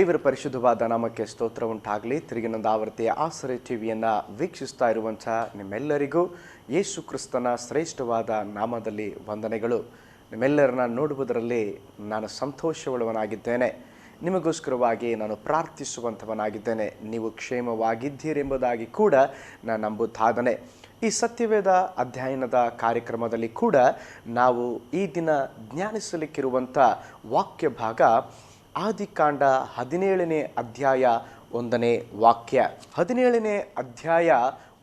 ದೇವರ ಪರಿಶುದ್ಧವಾದ ನಾಮಕ್ಕೆ ಸ್ತೋತ್ರ ಉಂಟಾಗಲಿ. ತಿರುಗಿನೊಂದು ಆವೃತ್ತಿಯ ಆಸರೆ ಟಿವಿಯನ್ನು ವೀಕ್ಷಿಸ್ತಾ ಇರುವಂಥ ನಿಮ್ಮೆಲ್ಲರಿಗೂ ಯೇಸು ಕ್ರಿಸ್ತನ ಶ್ರೇಷ್ಠವಾದ ನಾಮದಲ್ಲಿ ವಂದನೆಗಳು. ನಿಮ್ಮೆಲ್ಲರನ್ನ ನೋಡುವುದರಲ್ಲಿ ನಾನು ಸಂತೋಷವುಳ್ಳವನಾಗಿದ್ದೇನೆ. ನಿಮಗೋಸ್ಕರವಾಗಿ ನಾನು ಪ್ರಾರ್ಥಿಸುವಂಥವನಾಗಿದ್ದೇನೆ. ನೀವು ಕ್ಷೇಮವಾಗಿದ್ದೀರೆಂಬುದಾಗಿ ಕೂಡ ನಾನು ನಂಬುತ್ತಾದನೆ ಈ ಸತ್ಯವೇದ ಅಧ್ಯಯನದ ಕಾರ್ಯಕ್ರಮದಲ್ಲಿ ಕೂಡ ನಾವು ಈ ದಿನ ಜ್ಞಾನಿಸಲಿಕ್ಕಿರುವಂಥ ವಾಕ್ಯ ಭಾಗ ಆದಿಕಾಂಡ ಹದಿನೇಳನೇ ಅಧ್ಯಾಯ ಒಂದನೇ ವಾಕ್ಯ. ಹದಿನೇಳನೇ ಅಧ್ಯಾಯ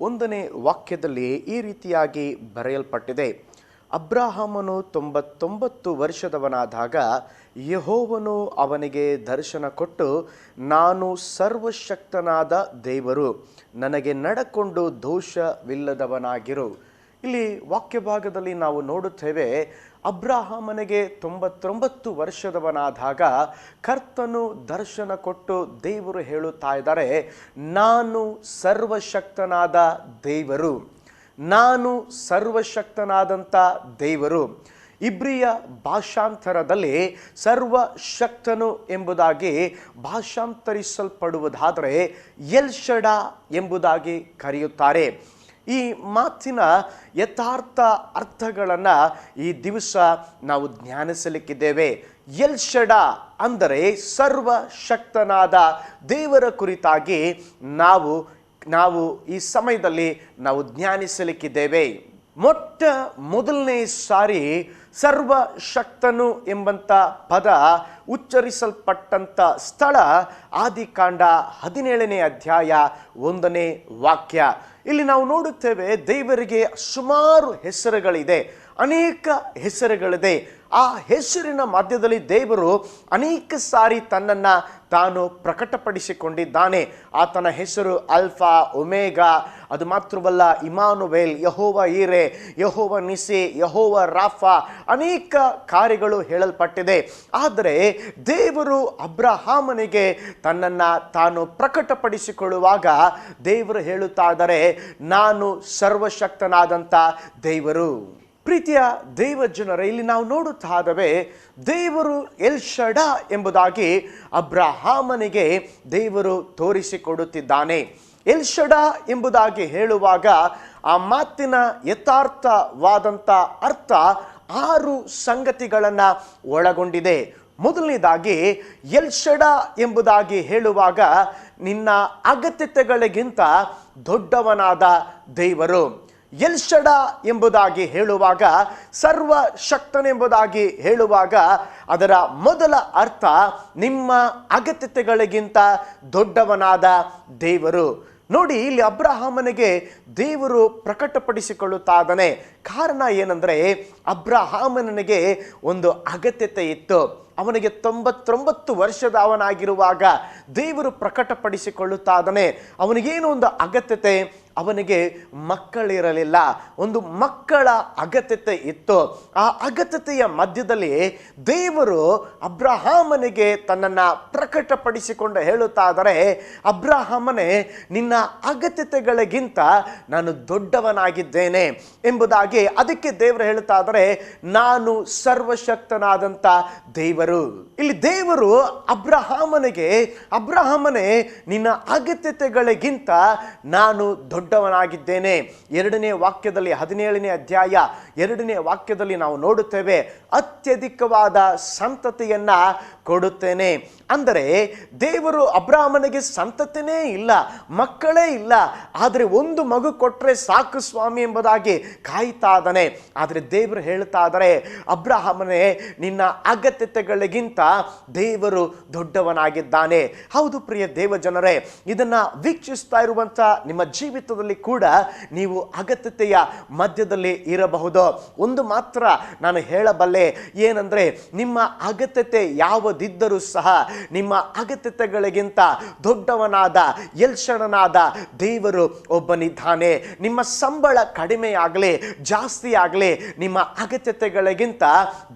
ಒಂದನೇ ವಾಕ್ಯದಲ್ಲಿ ಈ ರೀತಿಯಾಗಿ ಬರೆಯಲ್ಪಟ್ಟಿದೆ. ಅಬ್ರಾಹಮನು ತೊಂಬತ್ತೊಂಬತ್ತು ವರ್ಷದವನಾದಾಗ ಯಹೋವನು ಅವನಿಗೆ ದರ್ಶನ ಕೊಟ್ಟು, ನಾನು ಸರ್ವಶಕ್ತನಾದ ದೇವರು, ನನಗೆ ನಡಕೊಂಡು ದೋಷವಿಲ್ಲದವನಾಗಿರು. ಇಲ್ಲಿ ವಾಕ್ಯ ಭಾಗದಲ್ಲಿ ನಾವು ನೋಡುತ್ತೇವೆ ಅಬ್ರಾಹಮನಿಗೆ ತೊಂಬತ್ತೊಂಬತ್ತು ವರ್ಷದವನಾದಾಗ ಕರ್ತನು ದರ್ಶನ ಕೊಟ್ಟು ದೇವರು ಹೇಳುತ್ತಾ ಇದ್ದಾರೆ, ನಾನು ಸರ್ವಶಕ್ತನಾದ ದೇವರು, ನಾನು ಸರ್ವಶಕ್ತನಾದಂಥ ದೇವರು. ಇಬ್ರಿಯ ಭಾಷಾಂತರದಲ್ಲಿ ಸರ್ವಶಕ್ತನು ಎಂಬುದಾಗಿ ಭಾಷಾಂತರಿಸಲ್ಪಡುವುದಾದರೆ ಎಲ್ಷಡ ಎಂಬುದಾಗಿ ಕರೆಯುತ್ತಾರೆ. ಈ ಮಾತಿನ ಯಥಾರ್ಥ ಅರ್ಥಗಳನ್ನು ಈ ದಿವಸ ನಾವು ಜ್ಞಾನಿಸಲಿಕ್ಕಿದ್ದೇವೆ ಎಲ್ಷಡ ಅಂದರೆ ಸರ್ವಶಕ್ತನಾದ ದೇವರ ಕುರಿತಾಗಿ ನಾವು ನಾವು ಈ ಸಮಯದಲ್ಲಿ ನಾವು ಜ್ಞಾನಿಸಲಿಕ್ಕಿದ್ದೇವೆ ಮೊಟ್ಟ ಮೊದಲನೇ ಸಾರಿ ಸರ್ವಶಕ್ತನು ಎಂಬಂಥ ಪದ ಉಚ್ಚರಿಸಲ್ಪಟ್ಟಂಥ ಸ್ಥಳ ಆದಿಕಾಂಡ ಹದಿನೇಳನೇ ಅಧ್ಯಾಯ ಒಂದನೇ ವಾಕ್ಯ. ಇಲ್ಲಿ ನಾವು ನೋಡುತ್ತೇವೆ ದೇವರಿಗೆ ಸುಮಾರು ಹೆಸರುಗಳಿದೆ. ಅನೇಕ ಹೆಸರುಗಳಿದೆ. ಆ ಹೆಸರಿನ ಮಧ್ಯದಲ್ಲಿ ದೇವರು ಅನೇಕ ಸಾರಿ ತನ್ನನ್ನು ತಾನು ಪ್ರಕಟಪಡಿಸಿಕೊಂಡಿದ್ದಾನೆ. ಆತನ ಹೆಸರು ಅಲ್ಫಾ, ಒಮೇಗಾ. ಅದು ಮಾತ್ರವಲ್ಲ, ಇಮಾನುವೇಲ್, ಯಹೋವ ಈರೆ ಯಹೋವ ನಿಸಿ ಯಹೋವ ರಾಫಾ. ಅನೇಕ ಕಾರ್ಯಗಳು ಹೇಳಲ್ಪಟ್ಟಿದೆ. ಆದರೆ ದೇವರು ಅಬ್ರಹಾಮನಿಗೆ ತನ್ನನ್ನು ತಾನು ಪ್ರಕಟಪಡಿಸಿಕೊಳ್ಳುವಾಗ ದೇವರು ಹೇಳುತ್ತಾದರೆ ನಾನು ಸರ್ವಶಕ್ತನಾದಂಥ ದೇವರು. ಪ್ರೀತಿಯ ದೈವ ಜನರ, ಇಲ್ಲಿ ನಾವು ನೋಡುತ್ತಾ ಇದ್ದೇವೆ, ದೇವರು ಎಲ್ಷಡ ಎಂಬುದಾಗಿ ಅಬ್ರಹಾಮನಿಗೆ ದೇವರು ತೋರಿಸಿಕೊಡುತ್ತಿದ್ದಾನೆ. ಎಲ್ಷಡ ಎಂಬುದಾಗಿ ಹೇಳುವಾಗ ಆ ಮಾತಿನ ಯಥಾರ್ಥವಾದಂಥ ಅರ್ಥ ಆರು ಸಂಗತಿಗಳನ್ನು ಒಳಗೊಂಡಿದೆ. ಮೊದಲನೇದಾಗಿ ಎಲ್ಷಡ ಎಂಬುದಾಗಿ ಹೇಳುವಾಗ, ನಿನ್ನ ಅಗತ್ಯತೆಗಳಿಗಿಂತ ದೊಡ್ಡವನಾದ ದೇವರು. ಎಲ್ಷಡ ಎಂಬುದಾಗಿ ಹೇಳುವಾಗ ಸರ್ವಶಕ್ತನೆಂಬುದಾಗಿ ಹೇಳುವಾಗ, ಅದರ ಮೊದಲ ಅರ್ಥ ನಿಮ್ಮ ಅಗತ್ಯತೆಗಳಿಗಿಂತ ದೊಡ್ಡವನಾದ ದೇವರು. ನೋಡಿ, ಇಲ್ಲಿ ಅಬ್ರಹಾಮನಿಗೆ ದೇವರು ಪ್ರಕಟಪಡಿಸಿಕೊಳ್ಳುತ್ತಾದನೆ. ಕಾರಣ ಏನಂದರೆ, ಅಬ್ರಹಾಮನಿಗೆ ಒಂದು ಅಗತ್ಯತೆ ಇತ್ತು. ಅವನಿಗೆ ತೊಂಬತ್ತೊಂಬತ್ತು ವರ್ಷದ ಅವನಾಗಿರುವಾಗ ದೇವರು ಪ್ರಕಟಪಡಿಸಿಕೊಳ್ಳುತ್ತಾದನೆ. ಅವನಿಗೇನು ಒಂದು ಅಗತ್ಯತೆ? ಅವನಿಗೆ ಮಕ್ಕಳಿರಲಿಲ್ಲ. ಒಂದು ಮಕ್ಕಳ ಅಗತ್ಯತೆ ಇತ್ತು. ಆ ಅಗತ್ಯತೆಯ ಮಧ್ಯದಲ್ಲಿ ದೇವರು ಅಬ್ರಹಾಮನಿಗೆ ತನ್ನನ್ನು ಪ್ರಕಟಪಡಿಸಿಕೊಂಡು ಹೇಳುತ್ತಾ ಆದರೆ ಅಬ್ರಹಾಮನೇ, ನಿನ್ನ ಅಗತ್ಯತೆಗಳಿಗಿಂತ ನಾನು ದೊಡ್ಡವನಾಗಿದ್ದೇನೆ ಎಂಬುದಾಗಿ ಅದಕ್ಕೆ ದೇವರು ಹೇಳುತ್ತಾದರೆ ನಾನು ಸರ್ವಶಕ್ತನಾದಂಥ ದೇವರು. ಇಲ್ಲಿ ದೇವರು ಅಬ್ರಹಾಮನಿಗೆ, ಅಬ್ರಹಾಮನೇ, ನಿನ್ನ ಅಗತ್ಯತೆಗಳಿಗಿಂತ ನಾನು ದೊಡ್ಡವನಾಗಿದ್ದೇನೆ. ಎರಡನೇ ವಾಕ್ಯದಲ್ಲಿ ಹದಿನೇಳನೇ ಅಧ್ಯಾಯ ಎರಡನೇ ವಾಕ್ಯದಲ್ಲಿ ನಾವು ನೋಡುತ್ತೇವೆ ಅತ್ಯಧಿಕವಾದ ಸಂತತಿಯನ್ನ ಕೊಡುತ್ತೇನೆ. ಅಂದರೆ ದೇವರು ಅಬ್ರಾಹ್ಮನಿಗೆ ಸಂತತಿನೇ ಇಲ್ಲ, ಮಕ್ಕಳೇ ಇಲ್ಲ. ಆದರೆ ಒಂದು ಮಗು ಕೊಟ್ಟರೆ ಸಾಕು ಸ್ವಾಮಿ ಎಂಬುದಾಗಿ ಕಾಯ್ತಾ ಇದ್ದಾನೆ. ಆದರೆ ದೇವರು ಹೇಳ್ತಾ ಇದ್ದಾರೆ, ಅಬ್ರಾಹ್ಮನೇ, ನಿನ್ನ ಅಗತ್ಯತೆಗಳಿಗಿಂತ ದೇವರು ದೊಡ್ಡವನಾಗಿದ್ದಾನೆ. ಹೌದು ಪ್ರಿಯ ದೇವ ಜನರೇ ಇದನ್ನು ವೀಕ್ಷಿಸ್ತಾ ಇರುವಂಥ ನಿಮ್ಮ ಜೀವಿತದಲ್ಲಿ ಕೂಡ ನೀವು ಅಗತ್ಯತೆಯ ಮಧ್ಯದಲ್ಲಿ ಇರಬಹುದು. ಒಂದು ಮಾತ್ರ ನಾನು ಹೇಳಬಲ್ಲೆ, ಏನಂದರೆ ನಿಮ್ಮ ಅಗತ್ಯತೆ ಯಾವುದಿದ್ದರೂ ಸಹ ನಿಮ್ಮ ಅಗತ್ಯತೆಗಳಿಗಿಂತ ದೊಡ್ಡವನಾದ ಎಲ್ಷಣನಾದ ದೇವರು ಒಬ್ಬನಿದ್ದಾನೆ. ನಿಮ್ಮ ಸಂಬಳ ಕಡಿಮೆ ಜಾಸ್ತಿ ಆಗಲಿ ನಿಮ್ಮ ಅಗತ್ಯತೆಗಳಿಗಿಂತ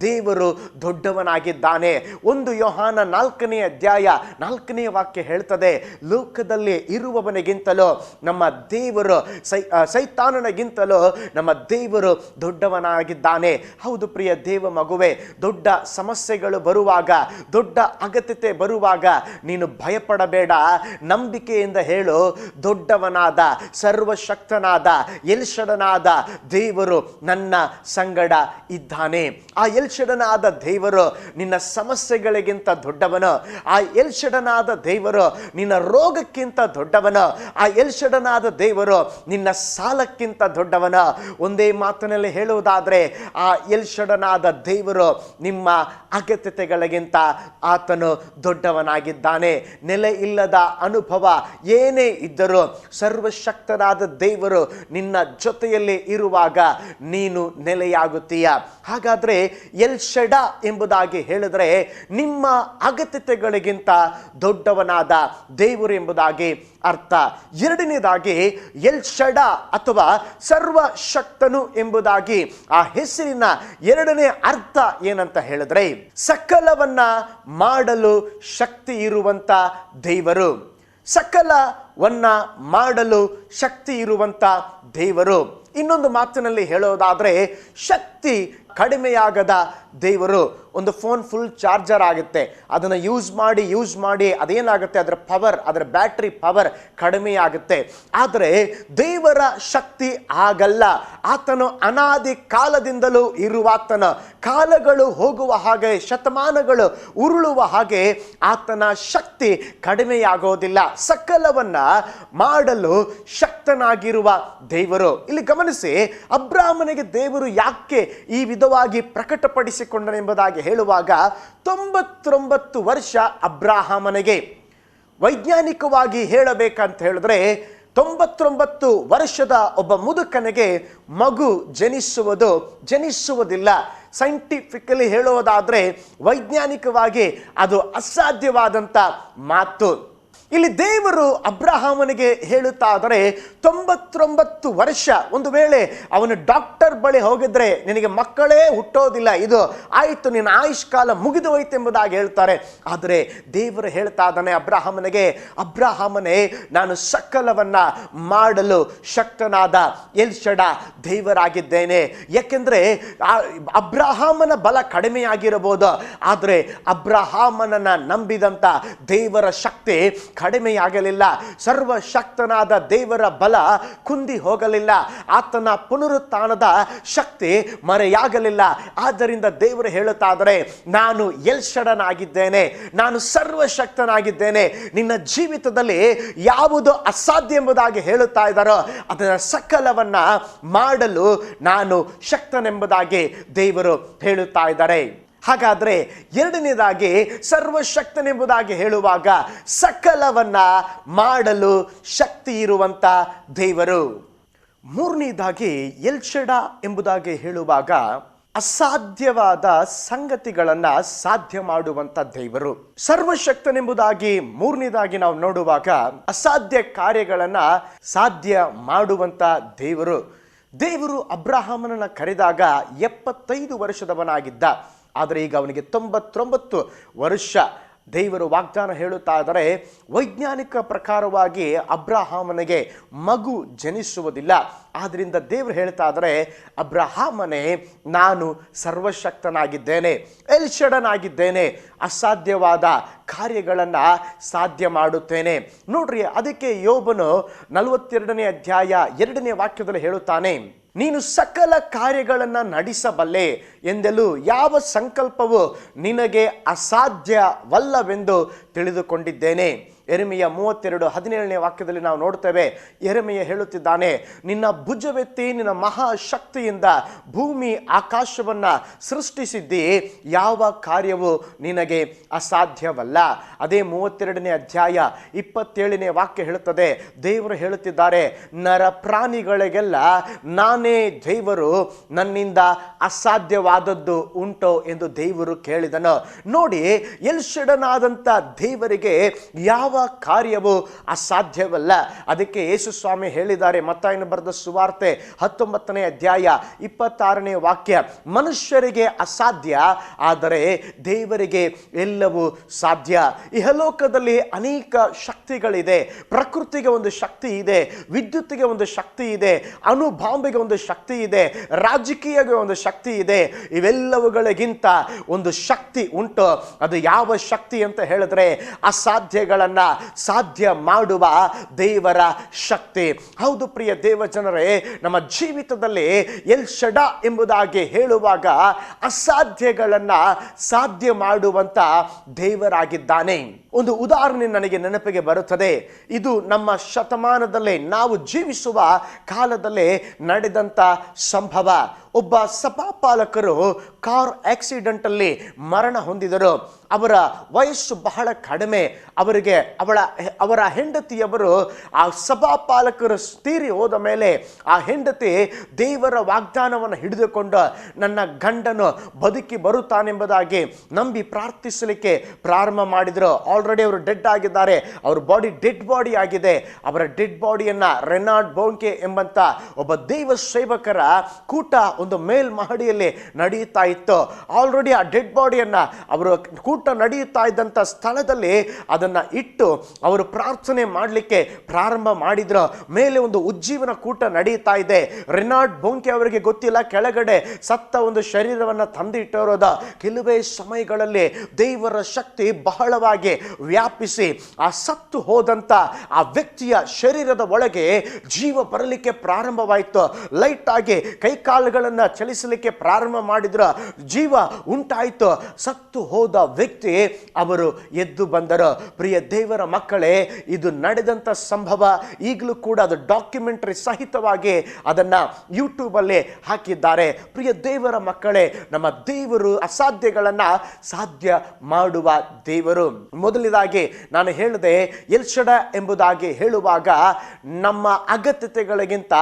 ದೇವರು ದೊಡ್ಡವನಾಗಿದ್ದಾನೆ. ಒಂದು ಯೋಹಾನ ನಾಲ್ಕನೇ ಅಧ್ಯಾಯ ನಾಲ್ಕನೇ ವಾಕ್ಯ ಹೇಳ್ತದೆ, ಲೋಕದಲ್ಲಿ ಇರುವವನಿಗಿಂತಲೂ ನಮ್ಮ ದೇವರು ಸೈ ಸೈತಾನನಿಗಿಂತಲೂ ನಮ್ಮ ದೇವರು ದೊಡ್ಡವನಾಗಿದ್ದಾನೆ. ಹೌದು ಪ್ರಿಯ ದೇವ ಮಗುವೆ, ದೊಡ್ಡ ಸಮಸ್ಯೆಗಳು ಬರುವಾಗ ದೊಡ್ಡ ಅಗತ್ಯತೆ ಬರುವಾಗ ನೀನು ಭಯಪಡಬೇಡ. ನಂಬಿಕೆಯಿಂದ ಹೇಳು, ದೊಡ್ಡವನಾದ, ಸರ್ವಶಕ್ತನಾದ, ಎಲ್ಷಡನಾದ ದೇವರು ನನ್ನ ಸಂಗಡ ಇದ್ದಾನೆ. ಆ ಎಲ್ಷಡನಾದ ದೇವರು ನಿನ್ನ ಸಮಸ್ಯೆಗಳಿಗಿಂತ ದೊಡ್ಡವನು. ಆ ಎಲ್ಷಡನಾದ ದೇವರು ನಿನ್ನ ರೋಗಕ್ಕಿಂತ ದೊಡ್ಡವನು. ಆ ಎಲ್ಷಡನಾದ ದೇವರು ನಿನ್ನ ಸಾಲಕ್ಕಿಂತ ದೊಡ್ಡವನ. ಒಂದೇ ಮಾತಿನಲ್ಲಿ ಹೇಳುವುದಾದರೆ, ಆ ಎಲ್ಷಡನಾದ ದೇವರು ನಿಮ್ಮ ಅಗತ್ಯತೆಗಳಿಗಿಂತ ಆತನು ದೊಡ್ಡವನಾಗಿದ್ದಾನೆ. ನೆಲೆ ಇಲ್ಲದ ಅನುಭವ ಏನೇ ಇದ್ದರೂ ಸರ್ವಶಕ್ತರಾದ ದೇವರು ನಿನ್ನ ಜೊತೆಯಲ್ಲಿ ಇರುವಾಗ ನೀನು ನೆಲೆಯಾಗುತ್ತೀಯ. ಹಾಗಾದರೆ ಎಲ್ ಶಡ ಎಂಬುದಾಗಿ ಹೇಳಿದರೆ ನಿಮ್ಮ ಅಗತ್ಯತೆಗಳಿಗಿಂತ ದೊಡ್ಡವನಾದ ದೇವರು ಎಂಬುದಾಗಿ ಅರ್ಥ. ಎರಡನೇದಾಗಿ ಎಲ್ ಎಲ್ಷಡ ಅಥವಾ ಸರ್ವಶಕ್ತನು ಎಂಬುದಾಗಿ ಆ ಹೆಸರಿನ ಎರಡನೇ ಅರ್ಥ ಏನಂತ ಹೇಳಿದ್ರೆ ಸಕಲವನ್ನ ಮಾಡಲು ಶಕ್ತಿ ಇರುವಂತ ದೇವರು. ಸಕಲವನ್ನ ಮಾಡಲು ಶಕ್ತಿ ಇರುವಂತ ದೇವರು. ಇನ್ನೊಂದು ಮಾತಿನಲ್ಲಿ ಹೇಳೋದಾದ್ರೆ ಶಕ್ತಿ ಕಡಿಮೆಯಾಗದ ದೇವರು ಒಂದು ಫೋನ್ ಫುಲ್ ಚಾರ್ಜರ್ ಆಗುತ್ತೆ. ಅದನ್ನು ಯೂಸ್ ಮಾಡಿ ಯೂಸ್ ಮಾಡಿ, ಅದೇನಾಗುತ್ತೆ? ಅದರ ಪವರ್ ಅದರ ಬ್ಯಾಟ್ರಿ ಪವರ್ ಕಡಿಮೆ ಆಗುತ್ತೆ. ಆದರೆ ದೇವರ ಶಕ್ತಿ ಆಗಲ್ಲ. ಆತನು ಅನಾದಿ ಕಾಲದಿಂದಲೂ ಇರುವಾತನ ಕಾಲಗಳು ಹೋಗುವ ಹಾಗೆ, ಶತಮಾನಗಳು ಉರುಳುವ ಹಾಗೆ ಆತನ ಶಕ್ತಿ ಕಡಿಮೆಯಾಗೋದಿಲ್ಲ. ಸಕಲವನ್ನ ಮಾಡಲು ಶಕ್ತನಾಗಿರುವ ದೇವರು. ಇಲ್ಲಿ ಗಮನಿಸಿ, ಅಬ್ರಾಹ್ಮನಿಗೆ ದೇವರು ಯಾಕೆ ಈ ವಿಧವಾಗಿ ಪ್ರಕಟಪಡಿಸಿಕೊಂಡನೆಂಬುದಾಗಿ ಹೇಳುವಾಗ ತೊಂಬತ್ತೊಂಬತ್ತು ವರ್ಷ ಅಬ್ರಾಹಮನಿಗೆ. ವೈಜ್ಞಾನಿಕವಾಗಿ ಹೇಳಬೇಕಂತ ಹೇಳಿದ್ರೆ ತೊಂಬತ್ತೊಂಬತ್ತು ವರ್ಷದ ಒಬ್ಬ ಮುದುಕನಿಗೆ ಮಗು ಜನಿಸುವುದು ಜನಿಸುವುದಿಲ್ಲ. ಸೈಂಟಿಫಿಕಲಿ ಹೇಳುವುದಾದರೆ ವೈಜ್ಞಾನಿಕವಾಗಿ ಅದು ಅಸಾಧ್ಯವಾದಂಥ ಮಾತು. ಇಲ್ಲಿ ದೇವರು ಅಬ್ರಹಾಮನಿಗೆ ಹೇಳುತ್ತಾ ಆದರೆ ತೊಂಬತ್ತೊಂಬತ್ತು ವರ್ಷ, ಒಂದು ವೇಳೆ ಅವನು ಡಾಕ್ಟರ್ ಬಳಿ ಹೋಗಿದ್ರೆ ನಿನಗೆ ಮಕ್ಕಳೇ ಹುಟ್ಟೋದಿಲ್ಲ, ಇದು ಆಯಿತು, ನಿನ್ನ ಆಯುಷ್ಕಾಲ ಮುಗಿದು ಹೋಯ್ತು ಎಂಬುದಾಗಿ ಹೇಳ್ತಾರೆ. ಆದರೆ ದೇವರು ಹೇಳ್ತಾ ಇದ್ದಾನೆ ಅಬ್ರಾಹಮನಿಗೆ, ಅಬ್ರಾಹಮನೇ, ನಾನು ಸಕಲವನ್ನ ಮಾಡಲು ಶಕ್ತನಾದ ಎಲ್ಷಡ ದೇವರಾಗಿದ್ದೇನೆ. ಯಾಕೆಂದ್ರೆ ಅಬ್ರಹಾಮನ ಬಲ ಕಡಿಮೆಯಾಗಿರಬಹುದು, ಆದರೆ ಅಬ್ರಹಾಮನನ್ನ ನಂಬಿದಂಥ ದೇವರ ಶಕ್ತಿ ಕಡಿಮೆಯಾಗಲಿಲ್ಲ. ಸರ್ವಶಕ್ತನಾದ ದೇವರ ಬಲ ಕುಂದಿ ಹೋಗಲಿಲ್ಲ. ಆತನ ಪುನರುತ್ಥಾನದ ಶಕ್ತಿ ಮರೆಯಾಗಲಿಲ್ಲ. ಆದ್ದರಿಂದ ದೇವರು ಹೇಳುತ್ತಾದರೆ, ನಾನು ಎಲ್ಷಡನಾಗಿದ್ದೇನೆ ನಾನು ಸರ್ವಶಕ್ತನಾಗಿದ್ದೇನೆ. ನಿನ್ನ ಜೀವಿತದಲ್ಲಿ ಯಾವುದು ಅಸಾಧ್ಯ ಎಂಬುದಾಗಿ ಹೇಳುತ್ತಾ ಇದ್ದಾರೋ, ಅದರ ಸಕಲವನ್ನ ಮಾಡಲು ನಾನು ಶಕ್ತನೆಂಬುದಾಗಿ ದೇವರು ಹೇಳುತ್ತಾ ಇದ್ದಾರೆ. ಹಾಗಾದ್ರೆ ಎರಡನೇದಾಗಿ ಸರ್ವಶಕ್ತನೆಂಬುದಾಗಿ ಹೇಳುವಾಗ ಸಕಲವನ್ನ ಮಾಡಲು ಶಕ್ತಿ ಇರುವಂಥ ದೇವರು. ಮೂರನೇದಾಗಿ ಎಲ್ಷಡ ಎಂಬುದಾಗಿ ಹೇಳುವಾಗ ಅಸಾಧ್ಯವಾದ ಸಂಗತಿಗಳನ್ನು ಸಾಧ್ಯ ಮಾಡುವಂಥ ದೇವರು. ಸರ್ವಶಕ್ತನೆಂಬುದಾಗಿ ಮೂರನೇದಾಗಿ ನಾವು ನೋಡುವಾಗ ಅಸಾಧ್ಯ ಕಾರ್ಯಗಳನ್ನು ಸಾಧ್ಯ ಮಾಡುವಂಥ ದೇವರು. ದೇವರು ಅಬ್ರಾಹಮನನ್ನು ಕರೆದಾಗ ಎಪ್ಪತ್ತೈದು ವರ್ಷದವನಾಗಿದ್ದ. ಆದರೆ ಈಗ ಅವನಿಗೆ ತೊಂಬತ್ತೊಂಬತ್ತು ವರ್ಷ. ದೇವರು ವಾಗ್ದಾನ ಹೇಳುತ್ತಾ ಇದ್ದಾರೆ, ವೈಜ್ಞಾನಿಕ ಪ್ರಕಾರವಾಗಿ ಅಬ್ರಹಾಮನಿಗೆ ಮಗು ಜನಿಸುವುದಿಲ್ಲ. ಆದ್ದರಿಂದ ದೇವರು ಹೇಳ್ತಾ ಇದ್ದಾರೆ, ಅಬ್ರಹಾಮನೇ, ನಾನು ಸರ್ವಶಕ್ತನಾಗಿದ್ದೇನೆ, ಎಲ್ಷಡನಾಗಿದ್ದೇನೆ, ಅಸಾಧ್ಯವಾದ ಕಾರ್ಯಗಳನ್ನು ಸಾಧ್ಯ ಮಾಡುತ್ತೇನೆ. ನೋಡ್ರಿ, ಅದಕ್ಕೆ ಯೋಬನು ನಲವತ್ತೆರಡನೇ ಅಧ್ಯಾಯ ಎರಡನೇ ವಾಕ್ಯದಲ್ಲಿ ಹೇಳುತ್ತಾನೆ. ನೀನು ಸಕಲ ಕಾರ್ಯಗಳನ್ನು ನಡೆಸಬಲ್ಲೆ ಎಂದೆಲ್ಲೂ ಯಾವ ಸಂಕಲ್ಪವು ನಿನಗೆ ಅಸಾಧ್ಯವಲ್ಲವೆಂದು ತಿಳಿದುಕೊಂಡಿದ್ದೇನೆ. ಎರೆಮೆಯ ಮೂವತ್ತೆರಡು ಹದಿನೇಳನೇ ವಾಕ್ಯದಲ್ಲಿ ನಾವು ನೋಡ್ತೇವೆ ಎರೆಮೆಯ ಹೇಳುತ್ತಿದ್ದಾನೆ, ನಿನ್ನ ಭುಜವೆತ್ತಿ ನಿನ್ನ ಮಹಾಶಕ್ತಿಯಿಂದ ಭೂಮಿ ಆಕಾಶವನ್ನು ಸೃಷ್ಟಿಸಿದ್ದಿ, ಯಾವ ಕಾರ್ಯವು ನಿನಗೆ ಅಸಾಧ್ಯವಲ್ಲ? ಅದೇ ಮೂವತ್ತೆರಡನೇ ಅಧ್ಯಾಯ ಇಪ್ಪತ್ತೇಳನೇ ವಾಕ್ಯ ಹೇಳುತ್ತದೆ, ದೇವರು ಹೇಳುತ್ತಿದ್ದಾರೆ, ನರ ಪ್ರಾಣಿಗಳಿಗೆಲ್ಲ ನಾನೇ ದೇವರು, ನನ್ನಿಂದ ಅಸಾಧ್ಯವಾದದ್ದು ಉಂಟೋ ಎಂದು ದೇವರು ಕೇಳಿದನು. ನೋಡಿ, ಎಲ್ಷಡನಾದಂಥ ದೇವರಿಗೆ ಯಾವ ಕಾರ್ಯವು ಅಸಾಧ್ಯವಲ್ಲ. ಅದಕ್ಕೆ ಯೇಸು ಸ್ವಾಮಿ ಹೇಳಿದ್ದಾರೆ, ಮತ್ತಾಯನ ಬರೆದ ಸುವಾರ್ತೆ ಹತ್ತೊಂಬತ್ತನೇ ಅಧ್ಯಾಯ ಇಪ್ಪತ್ತಾರನೇ ವಾಕ್ಯ, ಮನುಷ್ಯರಿಗೆ ಅಸಾಧ್ಯ, ಆದರೆ ದೇವರಿಗೆ ಎಲ್ಲವೂ ಸಾಧ್ಯ. ಇಹಲೋಕದಲ್ಲಿ ಅನೇಕ ಶಕ್ತಿಗಳಿದೆ. ಪ್ರಕೃತಿಗೆ ಒಂದು ಶಕ್ತಿ ಇದೆ, ವಿದ್ಯುತ್ತಿಗೆ ಒಂದು ಶಕ್ತಿ ಇದೆ, ಅಣುಬಾಂಬೆಗೆ ಒಂದು ಶಕ್ತಿ ಇದೆ ರಾಜಕೀಯಗೆ ಒಂದು ಶಕ್ತಿ ಇದೆ. ಇವೆಲ್ಲವುಗಳಿಗಿಂತ ಒಂದು ಶಕ್ತಿ ಉಂಟು. ಅದು ಯಾವ ಶಕ್ತಿ ಅಂತ ಹೇಳಿದ್ರೆ, ಅಸಾಧ್ಯಗಳನ್ನ ಸಾಧ್ಯ ಮಾಡುವ ದೇವರ ಶಕ್ತಿ. ಹೌದು ಪ್ರಿಯ ದೇವ ಜನರೇ ನಮ್ಮ ಜೀವಿತದಲ್ಲಿ ಎಲ್ ಶಡ ಎಂಬುದಾಗಿ ಹೇಳುವಾಗ ಅಸಾಧ್ಯಗಳನ್ನು ಸಾಧ್ಯ ಮಾಡುವಂಥ ದೇವರಾಗಿದ್ದಾನೆ. ಒಂದು ಉದಾಹರಣೆ ನನಗೆ ನೆನಪಿಗೆ ಬರುತ್ತದೆ. ಇದು ನಮ್ಮ ಶತಮಾನದಲ್ಲೇ ನಾವು ಜೀವಿಸುವ ಕಾಲದಲ್ಲೇ ನಡೆದಂಥ ಸಂಭವ. ಒಬ್ಬ ಸಭಾಪಾಲಕರು ಕಾರ್ ಆಕ್ಸಿಡೆಂಟಲ್ಲಿ ಮರಣ ಹೊಂದಿದರು. ಅವರ ವಯಸ್ಸು ಬಹಳ ಕಡಿಮೆ. ಅವರಿಗೆ ಅವಳ ಅವರ ಹೆಂಡತಿಯವರು ಆ ಸಭಾಪಾಲಕರು ತೀರಿ ಹೋದ ಮೇಲೆ ಆ ಹೆಂಡತಿ ದೇವರ ವಾಗ್ದಾನವನ್ನು ಹಿಡಿದುಕೊಂಡು ನನ್ನ ಗಂಡನು ಬದುಕಿ ಬರುತ್ತಾನೆಂಬುದಾಗಿ ನಂಬಿ ಪ್ರಾರ್ಥಿಸಲಿಕ್ಕೆ ಪ್ರಾರಂಭ ಮಾಡಿದರು. ಆಲ್ರೆಡಿ ಅವರು ಡೆಡ್ ಆಗಿದ್ದಾರೆ. ಅವ್ರ ಬಾಡಿ ಡೆಡ್ ಬಾಡಿ ಆಗಿದೆ. ಅವರ ಡೆಡ್ ಬಾಡಿಯನ್ನು ರೆನಾಡ್ ಬೋಂಕೆ ಎಂಬಂಥ ಒಬ್ಬ ದೈವ ಸೇವಕರ ಕೂಟ ಒಂದು ಮೇಲ್ಮಹಡಿಯಲ್ಲಿ ನಡೆಯುತ್ತಾ ಇತ್ತು. ಆಲ್ರೆಡಿ ಆ ಡೆಡ್ ಬಾಡಿಯನ್ನು ಅವರು ಕೂಟ ನಡೆಯುತ್ತಾ ಇದ್ದಂಥ ಸ್ಥಳದಲ್ಲಿ ಅದನ್ನ ಇಟ್ಟು ಅವರು ಪ್ರಾರ್ಥನೆ ಮಾಡಲಿಕ್ಕೆ ಪ್ರಾರಂಭ ಮಾಡಿದ್ರ. ಮೇಲೆ ಒಂದು ಉಜ್ಜೀವನ ಕೂಟ ನಡೆಯುತ್ತಾ ಇದೆ. ರೆನಾಲ್ಡ್ ಬೊಂಕೆ ಅವರಿಗೆ ಗೊತ್ತಿಲ್ಲ. ಕೆಳಗಡೆ ಸತ್ತ ಒಂದು ಶರೀರವನ್ನು ತಂದಿಟ್ಟಿರೋದ ಕೆಲವೇ ಸಮಯಗಳಲ್ಲಿ ದೇವರ ಶಕ್ತಿ ಬಹಳವಾಗಿ ವ್ಯಾಪಿಸಿ ಆ ಸತ್ತು ಹೋದಂತ ಆ ವ್ಯಕ್ತಿಯ ಶರೀರದ ಒಳಗೆ ಜೀವ ಬರಲಿಕ್ಕೆ ಪ್ರಾರಂಭವಾಯಿತು. ಲೈಟ್ ಆಗಿ ಕೈಕಾಲುಗಳನ್ನು ಚಲಿಸಲಿಕ್ಕೆ ಪ್ರಾರಂಭ ಮಾಡಿದ್ರ. ಜೀವ ಉಂಟಾಯಿತು. ಸತ್ತು ಹೋದ ವ್ಯಕ್ತಿ ಅವರು ಎದ್ದು ಬಂದರು, ಪ್ರಿಯ ದೇವರ ಮಕ್ಕಳೇ, ಇದು ನಡೆದಂತ ಸಂಭವ. ಈಗಲೂ ಕೂಡ ಅದು ಡಾಕ್ಯುಮೆಂಟರಿ ಸಹಿತವಾಗಿ ಅದನ್ನ ಯೂಟ್ಯೂಬಲ್ಲಿ ಹಾಕಿದ್ದಾರೆ. ಪ್ರಿಯ ದೇವರ ಮಕ್ಕಳೇ, ನಮ್ಮ ದೇವರು ಅಸಾಧ್ಯಗಳನ್ನು ಸಾಧ್ಯ ಮಾಡುವ ದೇವರು. ಮೊದಲನೇದಾಗಿ ನಾನು ಹೇಳಿದೆ ಎಲ್ಷಡ ಎಂಬುದಾಗಿ ಹೇಳುವಾಗ ನಮ್ಮ ಅಗತ್ಯತೆಗಳಿಗಿಂತ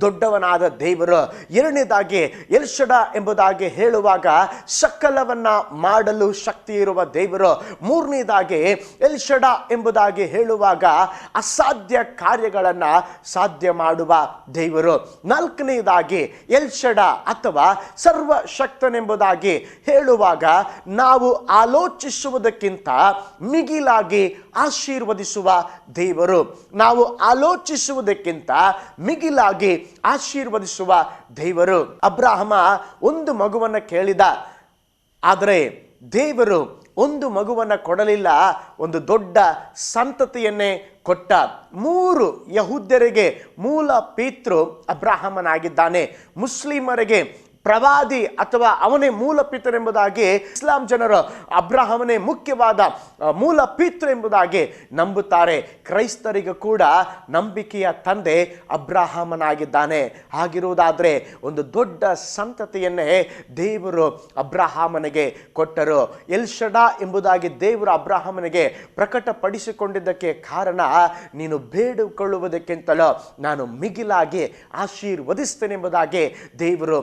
ದೊಡ್ಡವನಾದ ದೇವರು. ಎರಡನೇದಾಗಿ ಎಲ್ಷಡ ಎಂಬುದಾಗಿ ಹೇಳುವಾಗ ಸಕಲವನ್ನ ಮಾಡಲು ಶಕ್ತಿ ಇರುವ ದೇವರು ಮೂರನೇದಾಗಿ ಎಲ್ಷಡ ಎಂಬುದಾಗಿ ಹೇಳುವಾಗ ಅಸಾಧ್ಯ ಕಾರ್ಯಗಳನ್ನು ಸಾಧ್ಯ ಮಾಡುವ ದೇವರು. ನಾಲ್ಕನೇದಾಗಿ ಎಲ್ಷಡ ಅಥವಾ ಸರ್ವಶಕ್ತನೆಂಬುದಾಗಿ ಹೇಳುವಾಗ ನಾವು ಆಲೋಚಿಸುವುದಕ್ಕಿಂತ ಮಿಗಿಲಾಗಿ ಆಶೀರ್ವದಿಸುವ ದೇವರು. ನಾವು ಆಲೋಚಿಸುವುದಕ್ಕಿಂತ ಮಿಗಿಲಾಗಿ ಆಶೀರ್ವದಿಸುವ ದೇವರು. ಅಬ್ರಾಹಮ ಒಂದು ಮಗುವನ್ನು ಕೇಳಿದ. ಆದರೆ ದೇವರು ಒಂದು ಮಗುವನ್ನು ಕೊಡಲಿಲ್ಲ ಒಂದು ದೊಡ್ಡ ಸಂತತಿಯನ್ನೇ ಕೊಟ್ಟ ಮೂರು ಯಹೂದ್ಯರಿಗೆ ಮೂಲ ಪಿತೃ ಅಬ್ರಾಹಮನಾಗಿದ್ದಾನೆ. ಮುಸ್ಲಿಮರಿಗೆ ಪ್ರವಾದಿ ಅಥವಾ ಅವನೇ ಮೂಲ ಪಿತರೆಂಬುದಾಗಿ ಇಸ್ಲಾಂ ಜನರು ಅಬ್ರಾಹಮನೇ ಮುಖ್ಯವಾದ ಮೂಲ ಎಂಬುದಾಗಿ ನಂಬುತ್ತಾರೆ. ಕ್ರೈಸ್ತರಿಗೂ ಕೂಡ ನಂಬಿಕೆಯ ತಂದೆ ಅಬ್ರಹಾಮನಾಗಿದ್ದಾನೆ. ಹಾಗಿರುವುದಾದರೆ ಒಂದು ದೊಡ್ಡ ಸಂತತಿಯನ್ನೇ ದೇವರು ಅಬ್ರಹಾಮನಿಗೆ ಕೊಟ್ಟರು. ಎಲ್ಷಡಾ ಎಂಬುದಾಗಿ ದೇವರು ಅಬ್ರಹಾಮನಿಗೆ ಪ್ರಕಟಪಡಿಸಿಕೊಂಡಿದ್ದಕ್ಕೆ ಕಾರಣ, ನೀನು ಬೇಡಿಕೊಳ್ಳುವುದಕ್ಕಿಂತಲೂ ನಾನು ಮಿಗಿಲಾಗಿ ಆಶೀರ್ವದಿಸ್ತೇನೆಂಬುದಾಗಿ ದೇವರು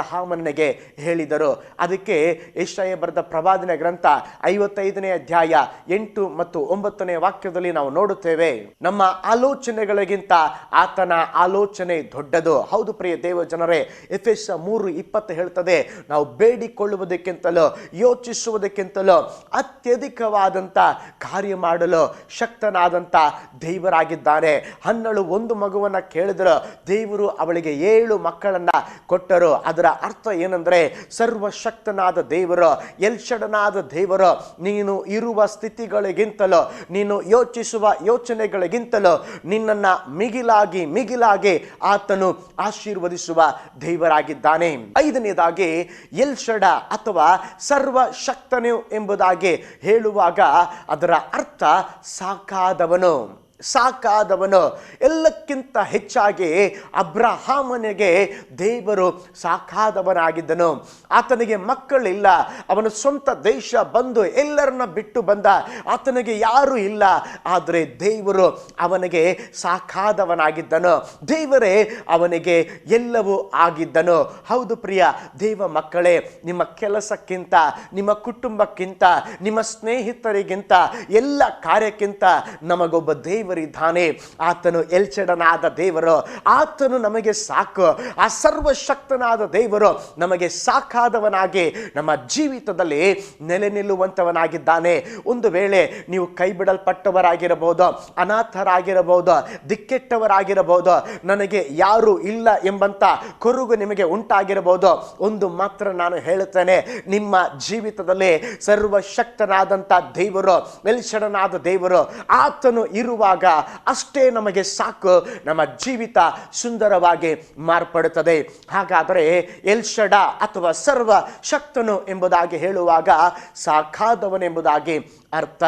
ಅಬ್ರಹಾಮನಿಗೆ ಹೇಳಿದರು. ಅದಕ್ಕೆ ಏಷ್ಯ ಬರೆದ ಪ್ರವಾದನೆ ಗ್ರಂಥ ಐವತ್ತೈದನೇ ಅಧ್ಯಾಯ ಎಂಟು ಮತ್ತು ಒಂಬತ್ತನೇ ವಾಕ್ಯದಲ್ಲಿ ನಾವು ನೋಡುತ್ತೇವೆ. ನಮ್ಮ ಆಲೋಚನೆಗಳಿಗಿಂತ ಆತನ ಆಲೋಚನೆ ದೊಡ್ಡದು. ಹೌದು ಪ್ರಿಯ ದೇವ ಜನರೇ ಎಫ್ ಎಸ್ ಮೂರು ಇಪ್ಪತ್ತು ಹೇಳ್ತದೆ, ನಾವು ಬೇಡಿಕೊಳ್ಳುವುದಕ್ಕಿಂತಲೂ, ಯೋಚಿಸುವುದಕ್ಕಿಂತಲೂ ಅತ್ಯಧಿಕವಾದಂಥ ಕಾರ್ಯ ಮಾಡಲು ಶಕ್ತನಾದಂಥ ದೇವರಾಗಿದ್ದಾನೆ. ಹನ್ನಳು ಒಂದು ಮಗುವನ್ನ ಕೇಳಿದ್ರು ದೇವರು ಅವಳಿಗೆ ಏಳು ಮಕ್ಕಳನ್ನ ಕೊಟ್ಟರು. ಅದರ ಅರ್ಥ ಏನಂದ್ರೆ ಸರ್ವಶಕ್ತನಾದ ದೇವರ, ಎಲ್ಷಡನಾದ ದೇವರ, ನೀನು ಇರುವ ಸ್ಥಿತಿಗಳಿಗಿಂತಲೂ, ನೀನು ಯೋಚಿಸುವ ಯೋಚನೆಗಳಿಗಿಂತಲೂ ನಿನ್ನನ್ನ ಮಿಗಿಲಾಗಿ ಮಿಗಿಲಾಗಿ ಆತನು ಆಶೀರ್ವದಿಸುವ ದೇವರಾಗಿದ್ದಾನೆ. ಐದನೇದಾಗಿ ಎಲ್ಷಡ ಅಥವಾ ಸರ್ವಶಕ್ತನು ಎಂಬುದಾಗಿ ಹೇಳುವಾಗ ಅದರ ಅರ್ಥ ಸಾಕಾದವನು. ಸಾಕಾದವನು. ಎಲ್ಲಕ್ಕಿಂತ ಹೆಚ್ಚಾಗಿ ಅಬ್ರಹಾಮನಿಗೆ ದೇವರು ಸಾಕಾದವನಾಗಿದ್ದನು. ಆತನಿಗೆ ಮಕ್ಕಳಿಲ್ಲ. ಅವನ ಸ್ವಂತ ದೇಶ ಬಂದು ಎಲ್ಲರನ್ನ ಬಿಟ್ಟು ಬಂದ. ಆತನಿಗೆ ಯಾರೂ ಇಲ್ಲ. ಆದರೆ ದೇವರು ಅವನಿಗೆ ಸಾಕಾದವನಾಗಿದ್ದನು. ದೇವರೇ ಅವನಿಗೆ ಎಲ್ಲವೂ ಆಗಿದ್ದನು. ಹೌದು ಪ್ರಿಯ ದೇವ ಮಕ್ಕಳೇ, ನಿಮ್ಮ ಕೆಲಸಕ್ಕಿಂತ, ನಿಮ್ಮ ಕುಟುಂಬಕ್ಕಿಂತ, ನಿಮ್ಮ ಸ್ನೇಹಿತರಿಗಿಂತ, ಎಲ್ಲ ಕಾರ್ಯಕ್ಕಿಂತ ನಮಗೊಬ್ಬ ದೇವರಿದ್ದಾನೆ. ಆತನು ಎಲ್ಚಡನಾದ ದೇವರು. ಆತನು ನಮಗೆ ಸಾಕು. ಆ ಸರ್ವಶಕ್ತನಾದ ದೇವರು ನಮಗೆ ಸಾಕಾದವನಾಗಿ ನಮ್ಮ ಜೀವಿತದಲ್ಲಿ ನೆಲೆ ನಿಲ್ಲುವಂತವನಾಗಿದ್ದಾನೆ. ಒಂದು ವೇಳೆ ನೀವು ಕೈ ಬಿಡಲ್ಪಟ್ಟವರಾಗಿರಬಹುದು ಅನಾಥರಾಗಿರಬಹುದು, ದಿಕ್ಕೆಟ್ಟವರಾಗಿರಬಹುದು, ನನಗೆ ಯಾರು ಇಲ್ಲ ಎಂಬಂತ ಕೊರುಗು ನಿಮಗೆ ಉಂಟಾಗಿರಬಹುದು. ಒಂದು ಮಾತ್ರ ನಾನು ಹೇಳುತ್ತೇನೆ, ನಿಮ್ಮ ಜೀವಿತದಲ್ಲಿ ಸರ್ವಶಕ್ತನಾದಂಥ ದೇವರು ಮೆಲ್ಷಣನಾದ ದೇವರು, ಆತನು ಇರುವಾಗ ಅಷ್ಟೇ ನಮಗೆ ಸಾಕು. ನಮ್ಮ ಜೀವಿತ ಸುಂದರವಾಗಿ ಮಾರ್ಪಡುತ್ತದೆ. ಹಾಗಾದರೆ ಎಲ್ಷಡ ಅಥವಾ ಸರ್ವ ಶಕ್ತನು ಎಂಬುದಾಗಿ ಹೇಳುವಾಗ ಸಾಕಾದವನೆಂಬುದಾಗಿ ಅರ್ಥ.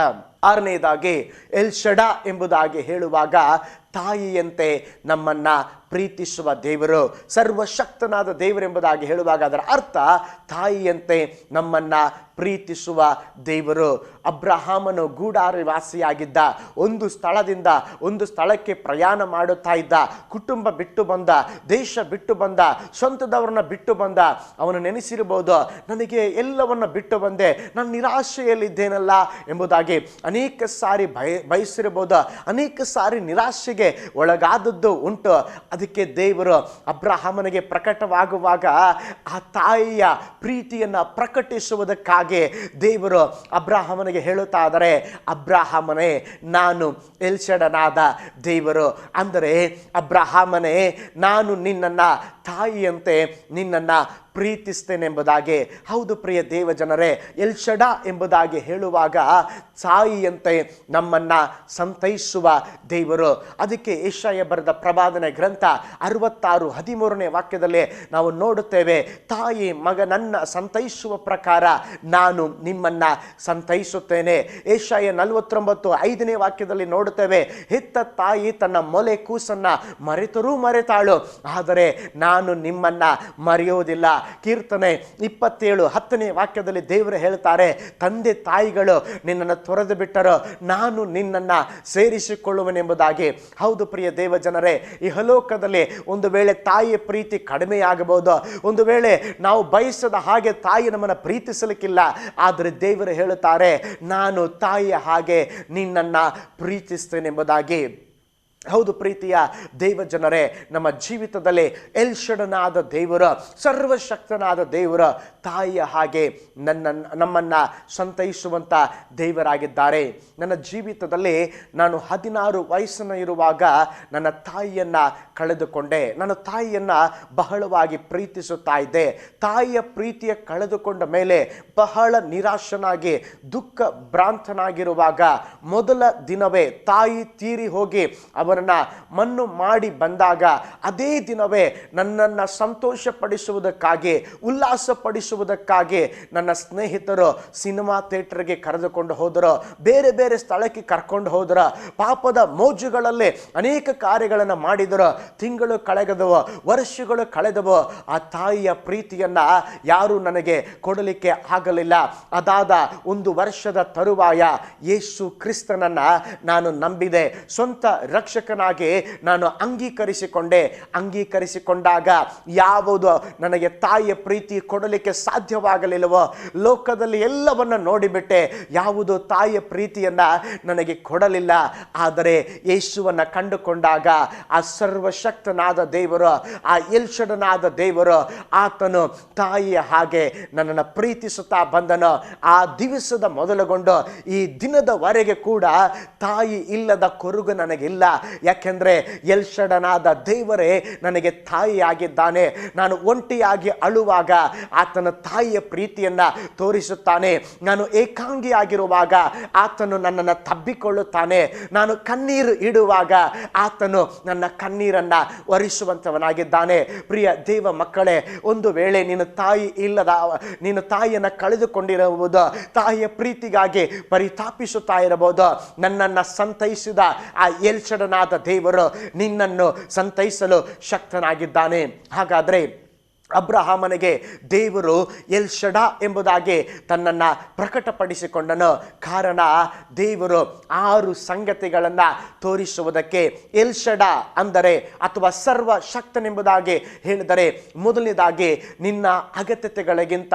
ಆರನೇದಾಗಿ ಎಲ್ಷಡ ಎಂಬುದಾಗಿ ಹೇಳುವಾಗ ತಾಯಿಯಂತೆ ನಮ್ಮನ್ನ ಪ್ರೀತಿಸುವ ದೇವರು, ಸರ್ವಶಕ್ತನಾದ ದೇವರೆಂಬುದಾಗಿ ಹೇಳುವಾಗ ಅದರ ಅರ್ಥ ತಾಯಿಯಂತೆ ನಮ್ಮನ್ನ ಪ್ರೀತಿಸುವ ದೇವರು. ಅಬ್ರಹಾಮನು ಗೂಡಾರಿ ವಾಸಿಯಾಗಿದ್ದ ಒಂದು ಸ್ಥಳದಿಂದ ಒಂದು ಸ್ಥಳಕ್ಕೆ ಪ್ರಯಾಣ ಮಾಡುತ್ತಾ ಇದ್ದ, ಕುಟುಂಬ ಬಿಟ್ಟು ಬಂದ, ದೇಶ ಬಿಟ್ಟು ಬಂದ, ಸ್ವಂತದವರನ್ನ ಬಿಟ್ಟು ಬಂದ, ಅವನು ನೆನೆಸಿರಬಹುದು, ನನಗೆ ಎಲ್ಲವನ್ನ ಬಿಟ್ಟು ಬಂದೆ, ನಾನು ನಿರಾಶೆಯಲ್ಲಿದ್ದೇನಲ್ಲ ಎಂಬುದಾಗಿ ಅನೇಕ ಸಾರಿ ಬಯ, ಬಯಸಿರಬಹುದು, ಅನೇಕ ಸಾರಿ ನಿರಾಶೆಗೆ ಒಳಗಾದದ್ದು ಉಂಟು. ಅದಕ್ಕೆ ದೇವರು ಅಬ್ರಹಾಮನಿಗೆ ಪ್ರಕಟವಾಗುವಾಗ ಆ ತಾಯಿಯ ಪ್ರೀತಿಯನ್ನು ಪ್ರಕಟಿಸುವುದಕ್ಕಾಗಿ ದೇವರು ಅಬ್ರಾಹಮನಿಗೆ ಹೇಳುತ್ತಾ ಆದರೆ ಅಬ್ರಾಹಮನೇ, ನಾನು ಎಲ್ಷಡನಾದ ದೇವರು. ಅಂದರೆ ಅಬ್ರಹಾಮನೇ, ನಾನು ನಿನ್ನನ್ನ ತಾಯಿಯಂತೆ ನಿನ್ನನ್ನ ಪ್ರೀತಿಸ್ತೇನೆಂಬುದಾಗಿ. ಹೌದು ಪ್ರಿಯ ದೇವ ಜನರೇ ಎಲ್ಷಡ ಎಂಬುದಾಗಿ ಹೇಳುವಾಗ ತಾಯಿಯಂತೆ ನಮ್ಮನ್ನು ಸಂತೈಸುವ ದೇವರು. ಅದಕ್ಕೆ ಏಷಾಯ ಬರೆದ ಪ್ರವಾದನೆ ಗ್ರಂಥ ಅರವತ್ತಾರು ಹದಿಮೂರನೇ ವಾಕ್ಯದಲ್ಲಿ ನಾವು ನೋಡುತ್ತೇವೆ, ತಾಯಿ ಮಗನನ್ನು ಸಂತೈಸುವ ಪ್ರಕಾರ ನಾನು ನಿಮ್ಮನ್ನು ಸಂತೈಸುತ್ತೇನೆ. ಏಷಾಯ ನಲವತ್ತೊಂಬತ್ತು ಐದನೇ ವಾಕ್ಯದಲ್ಲಿ ನೋಡುತ್ತೇವೆ, ಹೆತ್ತ ತಾಯಿ ತನ್ನ ಮೊಲೆ ಕೂಸನ್ನು ಮರೆತರೂ ಮರೆತಾಳು, ಆದರೆ ನಾನು ನಿಮ್ಮನ್ನು ಮರೆಯೋದಿಲ್ಲ ಕೀರ್ತನೆ ಇಪ್ಪತ್ತೇಳು ಹತ್ತನೇ ವಾಕ್ಯದಲ್ಲಿ ದೇವರು ಹೇಳ್ತಾರೆ, ತಂದೆ ತಾಯಿಗಳು ನಿನ್ನನ್ನು ತೊರೆದು ಬಿಟ್ಟರು, ನಾನು ನಿನ್ನನ್ನು ಸೇರಿಸಿಕೊಳ್ಳುವನೆಂಬುದಾಗಿ. ಹೌದು ಪ್ರಿಯ ದೇವ ಜನರೇ ಇಹಲೋಕದಲ್ಲಿ ಹಲೋಕದಲ್ಲಿ ಒಂದು ವೇಳೆ ತಾಯಿಯ ಪ್ರೀತಿ ಕಡಿಮೆಯಾಗಬಹುದು, ಒಂದು ವೇಳೆ ನಾವು ಬಯಸದ ಹಾಗೆ ತಾಯಿ ನಮ್ಮನ್ನು ಪ್ರೀತಿಸಲಿಕ್ಕಿಲ್ಲ, ಆದರೆ ದೇವರು ಹೇಳುತ್ತಾರೆ ನಾನು ತಾಯಿಯ ಹಾಗೆ ನಿನ್ನನ್ನು ಪ್ರೀತಿಸ್ತೇನೆಂಬುದಾಗಿ. ಹೌದು ಪ್ರೀತಿಯ ದೇವ ಜನರೇ ನಮ್ಮ ಜೀವಿತದಲ್ಲಿ ಎಲ್ಷಡನಾದ ದೇವರ, ಸರ್ವಶಕ್ತನಾದ ದೇವರ ತಾಯಿಯ ಹಾಗೆ ನನ್ನ, ನಮ್ಮನ್ನು ಸಂತೈಸುವಂಥ ದೇವರಾಗಿದ್ದಾರೆ. ನನ್ನ ಜೀವಿತದಲ್ಲಿ ನಾನು ಹದಿನಾರು ವಯಸ್ಸನ್ನು ಇರುವಾಗ ನನ್ನ ತಾಯಿಯನ್ನು ಕಳೆದುಕೊಂಡೆ. ನನ್ನ ತಾಯಿಯನ್ನು ಬಹಳವಾಗಿ ಪ್ರೀತಿಸುತ್ತಾ ಇದ್ದೆ. ತಾಯಿಯ ಪ್ರೀತಿಯ ಕಳೆದುಕೊಂಡ ಮೇಲೆ ಬಹಳ ನಿರಾಶನಾಗಿ ದುಃಖ ಭ್ರಾಂತನಾಗಿರುವಾಗ ಮೊದಲ ದಿನವೇ ತಾಯಿ ತೀರಿ ಹೋಗಿ ಅವರನ್ನ ಮಣ್ಣು ಮಾಡಿ ಬಂದಾಗ ಅದೇ ದಿನವೇ ನನ್ನನ್ನು ಸಂತೋಷಪಡಿಸುವುದಕ್ಕಾಗಿ, ಉಲ್ಲಾಸಪಡಿಸುವುದಕ್ಕಾಗಿ ನನ್ನ ಸ್ನೇಹಿತರು ಸಿನಿಮಾ ಥಿಯೇಟರ್ಗೆ ಕರೆದುಕೊಂಡು ಹೋದರು, ಬೇರೆ ಬೇರೆ ಸ್ಥಳಕ್ಕೆ ಕರ್ಕೊಂಡು ಹೋದರು, ಪಾಪದ ಮೋಜುಗಳಲ್ಲಿ ಅನೇಕ ಕಾರ್ಯಗಳನ್ನು ಮಾಡಿದರು. ತಿಂಗಳು ಕಳೆದವು, ವರ್ಷಗಳು ಕಳೆದವು, ಆ ತಾಯಿಯ ಪ್ರೀತಿಯನ್ನ ಯಾರು ನನಗೆ ಕೊಡಲಿಕ್ಕೆ ಆಗಲಿಲ್ಲ. ಅದಾದ ಒಂದು ವರ್ಷದ ತರುವಾಯ ಯೇಸು ಕ್ರಿಸ್ತನನ್ನ ನಾನು ನಂಬಿದೆ. ಸ್ವಂತ ರಕ್ಷಕನಾಗಿ ನಾನು ಅಂಗೀಕರಿಸಿಕೊಂಡೆ. ಅಂಗೀಕರಿಸಿಕೊಂಡಾಗ ಯಾವುದು ನನಗೆ ತಾಯಿಯ ಪ್ರೀತಿ ಕೊಡಲಿಕ್ಕೆ ಸಾಧ್ಯವಾಗಲಿಲ್ಲವೋ, ಲೋಕದಲ್ಲಿ ಎಲ್ಲವನ್ನ ನೋಡಿಬಿಟ್ಟೆ. ಯಾವುದು ತಾಯಿಯ ಪ್ರೀತಿಯನ್ನ ನನಗೆ ಕೊಡಲಿಲ್ಲ. ಆದರೆ ಯೇಸುವನ್ನ ಕಂಡುಕೊಂಡಾಗ ಆ ಸರ್ವಶಕ್ತನಾದ ದೇವರು, ಆ ಎಲ್ಷಡನಾದ ದೇವರು ಆತನು ತಾಯಿಯ ಹಾಗೆ ನನ್ನನ್ನು ಪ್ರೀತಿಸುತ್ತಾ ಬಂದನು. ಆ ದಿವಸದ ಮೊದಲುಗೊಂಡು ಈ ದಿನದವರೆಗೆ ಕೂಡ ತಾಯಿ ಇಲ್ಲದ ಕೊರುಗು ನನಗಿಲ್ಲ. ಯಾಕೆಂದ್ರೆ ಎಲ್ಷಡನಾದ ದೇವರೇ ನನಗೆ ತಾಯಿಯಾಗಿದ್ದಾನೆ. ನಾನು ಒಂಟಿಯಾಗಿ ಅಳುವಾಗ ಆತನ ತಾಯಿಯ ಪ್ರೀತಿಯನ್ನ ತೋರಿಸುತ್ತಾನೆ. ನಾನು ಏಕಾಂಗಿಯಾಗಿರುವಾಗ ಆತನು ನನ್ನನ್ನು ತಬ್ಬಿಕೊಳ್ಳುತ್ತಾನೆ. ನಾನು ಕಣ್ಣೀರು ಇಡುವಾಗ ಆತನು ನನ್ನ ಕಣ್ಣೀರನ್ನ ಒರಿಸುವಂಥವನಾಗಿದ್ದಾನೆ ಪ್ರಿಯ ದೇವ ಮಕ್ಕಳೇ, ಒಂದು ವೇಳೆ ನೀನು ತಾಯಿ ಇಲ್ಲದ ನೀನು ತಾಯಿಯನ್ನು ಕಳೆದುಕೊಂಡಿರಬಹುದು ತಾಯಿಯ ಪ್ರೀತಿಗಾಗಿ ಪರಿತಾಪಿಸುತ್ತಾ ಇರಬಹುದು. ನನ್ನನ್ನು ಸಂತೈಸಿದ ಆ ಎಲ್ಚಡನಾದ ದೇವರು ನಿನ್ನನ್ನು ಸಂತೈಸಲು ಶಕ್ತನಾಗಿದ್ದಾನೆ. ಹಾಗಾದ್ರೆ ಅಬ್ರಹಾಮನಿಗೆ ದೇವರು ಎಲ್ಷಡ ಎಂಬುದಾಗಿ ತನ್ನನ್ನು ಪ್ರಕಟಪಡಿಸಿಕೊಂಡನು. ಕಾರಣ ದೇವರು ಆರು ಸಂಗತಿಗಳನ್ನು ತೋರಿಸುವುದಕ್ಕೆ ಎಲ್ಷಡ ಅಂದರೆ ಅಥವಾ ಸರ್ವ ಶಕ್ತನೆಂಬುದಾಗಿ ಹೇಳಿದರೆ ಮೊದಲನೇದಾಗಿ ನಿನ್ನ ಅಗತ್ಯತೆಗಳಿಗಿಂತ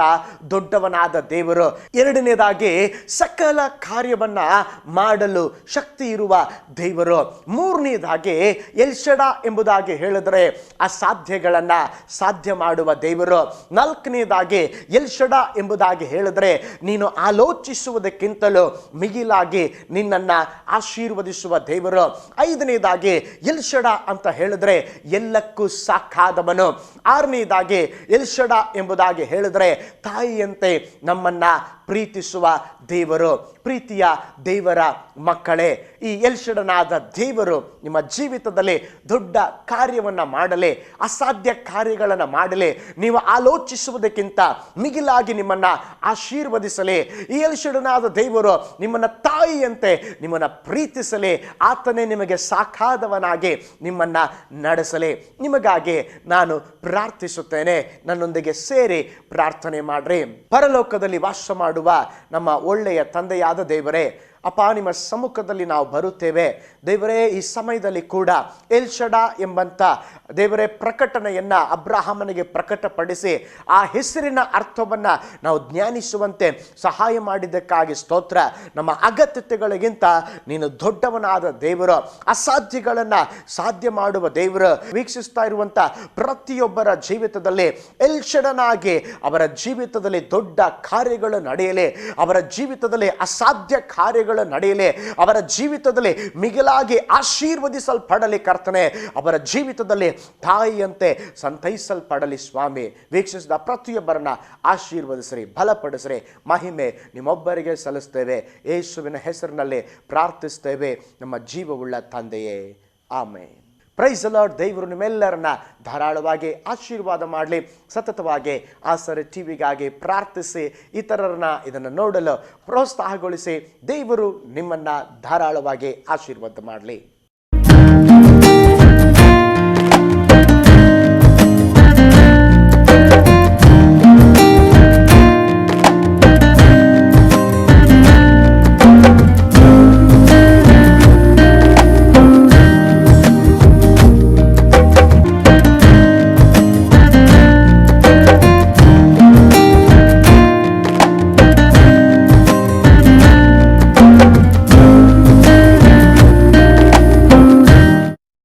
ದೊಡ್ಡವನಾದ ದೇವರು. ಎರಡನೇದಾಗಿ ಸಕಲ ಕಾರ್ಯವನ್ನು ಮಾಡಲು ಶಕ್ತಿ ಇರುವ ದೇವರು. ಮೂರನೇದಾಗಿ ಎಲ್ಷಡಾ ಎಂಬುದಾಗಿ ಹೇಳಿದರೆ ಅಸಾಧ್ಯಗಳನ್ನು ಸಾಧ್ಯ ಮಾಡುವ ದೇವರು. ನಾಲ್ಕನೇದಾಗಿ ಎಲ್ಷಡ ಎಂಬುದಾಗಿ ಹೇಳಿದ್ರೆ, ನೀನು ಆಲೋಚಿಸುವುದಕ್ಕಿಂತಲೂ ಮಿಗಿಲಾಗಿ ನಿನ್ನನ್ನು ಆಶೀರ್ವದಿಸುವ ದೇವರು. ಐದನೇದಾಗಿ ಎಲ್ಷಡ ಅಂತ ಹೇಳಿದ್ರೆ, ಎಲ್ಲಕ್ಕೂ ಸಾಕಾದವನು. ಆರನೇದಾಗಿ ಎಲ್ಷಡ ಎಂಬುದಾಗಿ ಹೇಳಿದ್ರೆ, ತಾಯಿಯಂತೆ ನಮ್ಮನ್ನ ಪ್ರೀತಿಸುವ ದೇವರು, ಪ್ರೀತಿಯ ದೇವರ ಮಕ್ಕಳೇ. ಈ ಎಲ್ಷಡನಾದ ದೇವರು ನಿಮ್ಮ ಜೀವಿತದಲ್ಲಿ ದೊಡ್ಡ ಕಾರ್ಯವನ್ನು ಮಾಡಲಿ, ಅಸಾಧ್ಯ ಕಾರ್ಯಗಳನ್ನು ಮಾಡಲಿ. ನೀವು ಆಲೋಚಿಸುವುದಕ್ಕಿಂತ ಮಿಗಿಲಾಗಿ ನಿಮ್ಮನ್ನ ಆಶೀರ್ವದಿಸಲಿ. ಈ ಎಲ್ಷಡನಾದ ದೇವರು ನಿಮ್ಮನ್ನ ತಾಯಿಯಂತೆ ನಿಮ್ಮನ್ನ ಪ್ರೀತಿಸಲಿ. ಆತನೇ ನಿಮಗೆ ಸಾಕಾದವನಾಗಿ ನಿಮ್ಮನ್ನ ನಡೆಸಲಿ. ನಿಮಗಾಗಿ ನಾನು ಪ್ರಾರ್ಥಿಸುತ್ತೇನೆ. ನನ್ನೊಂದಿಗೆ ಸೇರಿ ಪ್ರಾರ್ಥನೆ ಮಾಡ್ರಿ. ಪರಲೋಕದಲ್ಲಿ ವಾಸ ಮಾಡುವ ನಮ್ಮ ಒಳ್ಳೆಯ ತಂದೆಯಾದ ದೇವರೇ ಅಪ್ಪ ನಿಮ್ಮ ಸಮ್ಮುಖದಲ್ಲಿ ನಾವು ಬರುತ್ತೇವೆ. ದೇವರೇ, ಈ ಸಮಯದಲ್ಲಿ ಕೂಡ ಎಲ್ಷಡ ಎಂಬಂಥ ದೇವರೇ ಪ್ರಕಟಣೆಯನ್ನು ಅಬ್ರಾಹಮನಿಗೆ ಪ್ರಕಟಪಡಿಸಿ ಆ ಹೆಸರಿನ ಅರ್ಥವನ್ನು ನಾವು ಜ್ಞಾನಿಸುವಂತೆ ಸಹಾಯ ಮಾಡಿದ್ದಕ್ಕಾಗಿ ಸ್ತೋತ್ರ. ನಮ್ಮ ಅಗತ್ಯತೆಗಳಿಗಿಂತ ನೀನು ದೊಡ್ಡವನಾದ ದೇವರು, ಅಸಾಧ್ಯಗಳನ್ನು ಸಾಧ್ಯ ಮಾಡುವ ದೇವರು. ವೀಕ್ಷಿಸ್ತಾ ಇರುವಂಥ ಪ್ರತಿಯೊಬ್ಬರ ಜೀವಿತದಲ್ಲಿ ಎಲ್ಷಡನಾಗಿ ಅವರ ಜೀವಿತದಲ್ಲಿ ದೊಡ್ಡ ಕಾರ್ಯಗಳು ನಡೆಯಲಿ, ಅವರ ಜೀವಿತದಲ್ಲಿ ಅಸಾಧ್ಯ ಕಾರ್ಯಗಳು ನಡೆಯಲಿ, ಅವರ ಜೀವಿತದಲ್ಲಿ ಮಿಗಿಲಾಗಿ ಆಶೀರ್ವದಿಸಲ್ಪಡಲಿ ಕರ್ತನೆ. ಅವರ ಜೀವಿತದಲ್ಲಿ ತಾಯಿಯಂತೆ ಸಂತೈಸಲ್ಪಡಲಿ ಸ್ವಾಮಿ. ವೀಕ್ಷಿಸಿದ ಪ್ರತಿಯೊಬ್ಬರನ್ನ ಆಶೀರ್ವದಿಸ್ರಿ, ಬಲಪಡಿಸ್ರಿ. ಮಹಿಮೆ ನಿಮ್ಮೊಬ್ಬರಿಗೆ ಸಲ್ಲಿಸ್ತೇವೆ. ಯೇಸುವಿನ ಹೆಸರಿನಲ್ಲಿ ಪ್ರಾರ್ಥಿಸ್ತೇವೆ. ನಮ್ಮ ಜೀವವುಳ್ಳ ತಂದೆಯೇ. ಆಮೆ ಪ್ರೈಸ್ ಲಾರ್ಡ್ ದೇವರು ನಿಮ್ಮೆಲ್ಲರನ್ನ ಧಾರಾಳವಾಗಿ ಆಶೀರ್ವಾದ ಮಾಡಲಿ. ಸತತವಾಗಿ ಆಸರೆ ಟಿವಿಗಾಗಿ ಪ್ರಾರ್ಥಿಸಿ, ಇತರರನ್ನ ಇದನ್ನು ನೋಡಲು ಪ್ರೋತ್ಸಾಹಗೊಳಿಸಿ, ದೇವರು ನಿಮ್ಮನ್ನು ಧಾರಾಳವಾಗಿ ಆಶೀರ್ವಾದ ಮಾಡಲಿ.